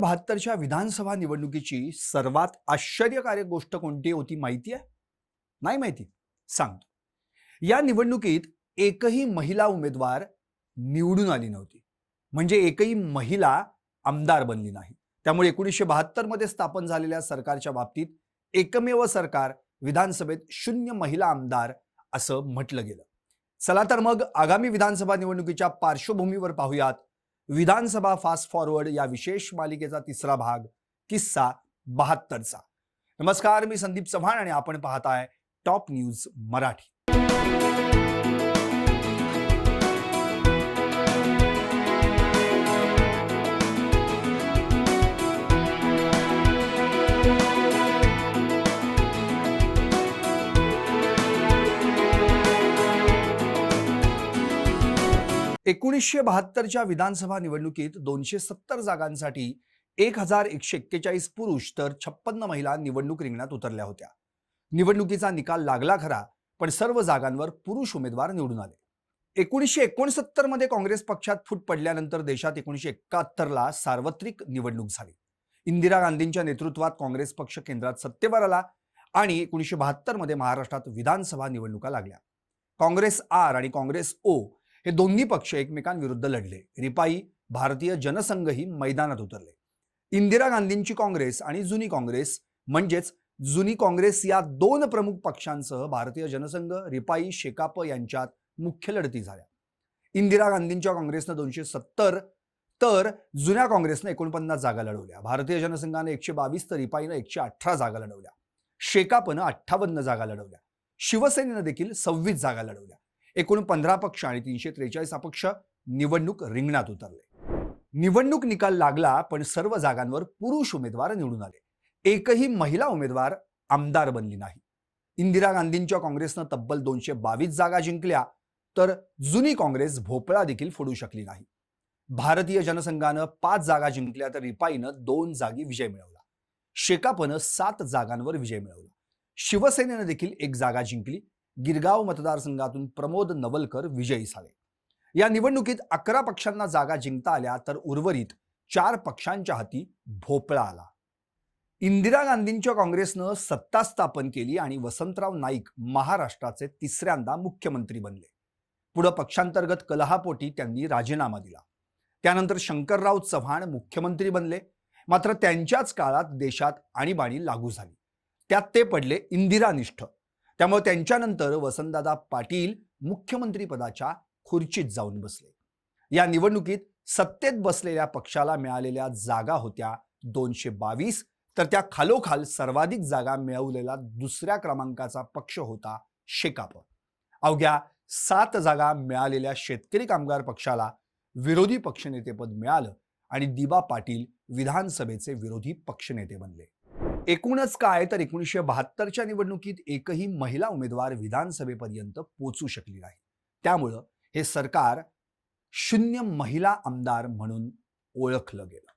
बहात्तरच्या विधानसभा निवडणुकीची सर्वात आश्चर्यकारक गोष्ट कोणती होती माहिती आहे? नाही माहिती? सांगतो. या निवडणुकीत एकही महिला उमेदवार निवडून आली नव्हती. म्हणजे एकही महिला आमदार बनली नाही. त्यामुळे एकोणीसशे बहात्तरमध्ये स्थापन झालेल्या सरकारच्या बाबतीत एकमेव सरकार विधानसभेत शून्य महिला आमदार असं म्हटलं गेलं. चला तर मग आगामी विधानसभा निवडणुकीच्या पार्श्वभूमीवर पाहूयात विधानसभा फास्ट फॉरवर्ड या विशेष मालिकेचा तिसरा भाग किस्सा बहात्तरचा. नमस्कार मी संदीप चव्हाण आणि आपण पाहताय टॉप न्यूज मराठी. एकोणीसशे बहात्तरच्या विधानसभा निवडणुकीत दोनशे सत्तर जागांसाठी एक हजार एकशे एक्केचाळीस पुरुष तर छप्पन्न महिला निवडणूक रिंगणात उतरल्या होत्या. निवडणुकीचा निकाल लागला खरा पण सर्व जागांवर पुरुष उमेदवार निवडून आले. एकोणीसशे एकोणसत्तरमध्ये काँग्रेस पक्षात फूट पडल्यानंतर देशात एकोणीसशे एकाहत्तरला सार्वत्रिक निवडणूक झाली. इंदिरा गांधींच्या नेतृत्वात काँग्रेस पक्ष केंद्रात सत्तेवर आला आणि एकोणीसशे बहात्तरमध्ये महाराष्ट्रात विधानसभा निवडणुका लागल्या. काँग्रेस आर आणि काँग्रेस ओ हे दोन्ही पक्ष एकमेकांविरुद्ध लढले. रिपाई भारतीय जनसंघही मैदानात उतरले. इंदिरा गांधींची काँग्रेस आणि जुनी काँग्रेस म्हणजेच जुनी काँग्रेस या दोन प्रमुख पक्षांसह भारतीय जनसंघ रिपाई शेकाप यांच्यात मुख्य लढती झाल्या. इंदिरा गांधींच्या काँग्रेसनं दोनशे सत्तर तर जुन्या काँग्रेसनं एकोणपन्नास जागा लढवल्या. भारतीय जनसंघानं एकशे बावीस तर रिपाईनं एकशे अठरा जागा लढवल्या. शेकापनं अठ्ठावन्न जागा लढवल्या. शिवसेनेनं देखील सव्वीस जागा लढवल्या. एकूण पंधरा पक्ष आणि तीनशे त्रेचाळीस अपक्ष निवडणूक रिंगणात उतरले. निवडणूक निकाल लागला पण सर्व जागांवर पुरुष उमेदवार निवडून आले. एकही महिला उमेदवार आमदार बनली नाही. इंदिरा गांधींच्या काँग्रेसनं तब्बल दोनशे बावीस जागा जिंकल्या तर जुनी काँग्रेस भोपळा देखील फोडू शकली नाही. भारतीय जनसंघानं पाच जागा जिंकल्या तर रिपाईनं दोन जागी विजय मिळवला. शेकापनं सात जागांवर विजय मिळवला. शिवसेनेनं देखील एक जागा जिंकली गिरगाव मतदारसंघातून प्रमोद नवलकर विजयी झाले. या निवडणुकीत अकरा पक्षांना जागा जिंकता आल्या तर उर्वरित चार पक्षांच्या हाती भोपळा आला. इंदिरा गांधींच्या काँग्रेसनं सत्ता स्थापन केली आणि वसंतराव नाईक महाराष्ट्राचे तिसऱ्यांदा मुख्यमंत्री बनले. पुढं पक्षांतर्गत कलहापोटी त्यांनी राजीनामा दिला. त्यानंतर शंकरराव चव्हाण मुख्यमंत्री बनले. मात्र त्यांच्याच काळात देशात आणीबाणी लागू झाली. त्यात ते पडले इंदिरानिष्ठ. त्यामुळे त्यांच्यानंतर वसंतदादा पाटील मुख्यमंत्रीपदाच्या खुर्चीत जाऊन बसले. या निवडणुकीत सत्तेत बसलेल्या पक्षाला मिळालेल्या जागा होत्या दोनशे बावीस तर त्या खालोखाल सर्वाधिक जागा मिळवलेला दुसऱ्या क्रमांकाचा पक्ष होता शेकाप. अवघ्या सात जागा मिळालेल्या शेतकरी कामगार पक्षाला विरोधी पक्षनेतेपद मिळालं आणि दिबा पाटील विधानसभेचे विरोधी पक्षनेते बनले. एकूणच काय? तर एकोणीसशे बहात्तरच्या निवडणुकीत एकही महिला उमेदवार विधानसभेपर्यंत पोचू शकली नाही. त्यामुळं हे सरकार शून्य महिला आमदार म्हणून ओळखलं गेलं.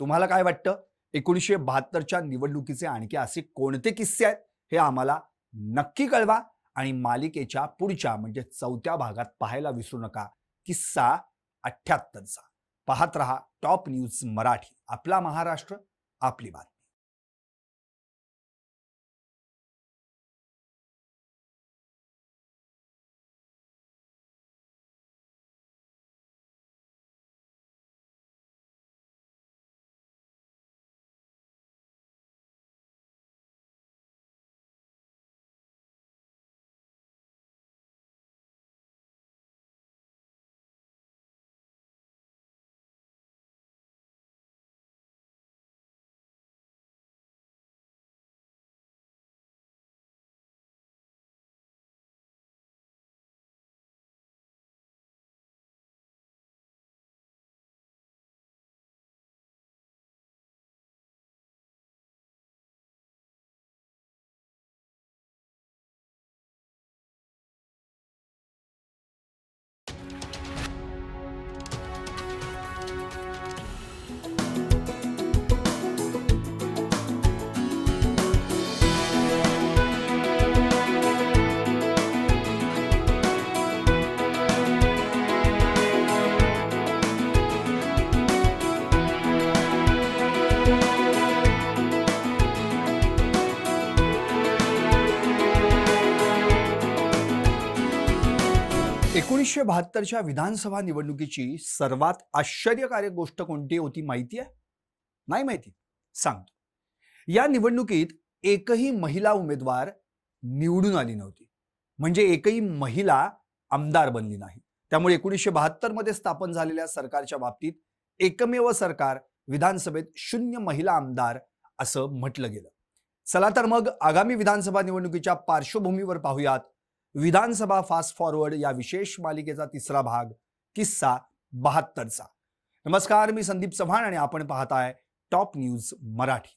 तुम्हाला काय वाटतं? एकोणीसशे बहात्तरच्या निवडणुकीचे आणखी असे कोणते किस्से आहेत? हे आम्हाला नक्की कळवा आणि मालिकेच्या पुढच्या म्हणजे चौथ्या भागात पाहायला विसरू नका. किस्सा अठ्ठ्याहत्तरचा पाहत रहा टॉप न्यूज मराठी. आपला महाराष्ट्र आपली बात एकोणीसशे बहात्तरच्या विधानसभा निवडणुकीची सर्वात आश्चर्यकारक गोष्ट कोणती होती माहिती आहे? नाही माहिती? सांगतो. या निवडणुकीत एकही महिला उमेदवार निवडून आली नव्हती. म्हणजे एकही महिला आमदार बनली नाही. त्यामुळे एकोणीसशे बहात्तरमध्ये स्थापन झालेल्या सरकारच्या बाबतीत एकमेव सरकार विधानसभेत शून्य महिला आमदार असं म्हटलं गेलं. चला तर मग आगामी विधानसभा निवडणुकीच्या पार्श्वभूमीवर पाहूयात विधानसभा फास्ट फॉरवर्ड या विशेष मालिकेचा तिसरा भाग किस्सा बहात्तरचा. नमस्कार मी संदीप चव्हाण आणि आपण पाहताय टॉप न्यूज मराठी.